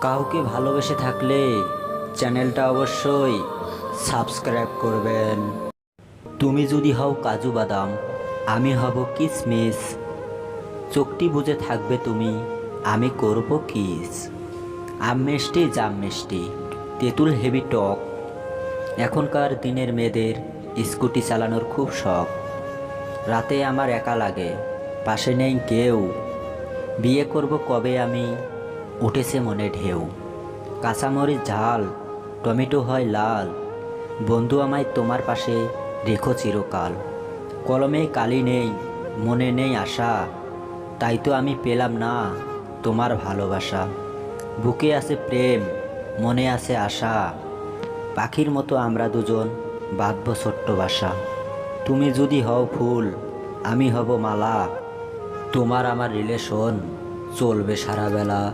কাউকে ভালোবেসে থাকলে চ্যানেলটা অবশ্যই সাবস্ক্রাইব করবেন। তুমি যদি হও কাজু বাদাম, আমি হব কিসমিস। চোখটি বুঝে থাকবে তুমি, আমি করব কিস। আম মিষ্টি, জাম মিষ্টি, তেঁতুল হেভি টক। এখনকার দিনের মেয়েদের স্কুটি চালানোর খুব শখ। রাতে আমার একা লাগে, পাশে নেই কেউ। বিয়ে করব কবে আমি? উঠেছে মনে ঢেউ। কাঁচামরিচ ঝাল, টমেটো হয় লাল। বন্ধু আমায় তোমার পাশে রেখো চিরকাল। কলমে কালি নেই, মনে নেই আশা। তাই তো আমি পেলাম না তোমার ভালোবাসা। বুকে আছে প্রেম, মনে আছে আশা। পাখির মতো আমরা দুজন বাঁধব ছোট্ট বাসা। তুমি যদি হও ফুল, আমি হব মালা। তোমার আমার রিলেশন চলবে সারা বেলা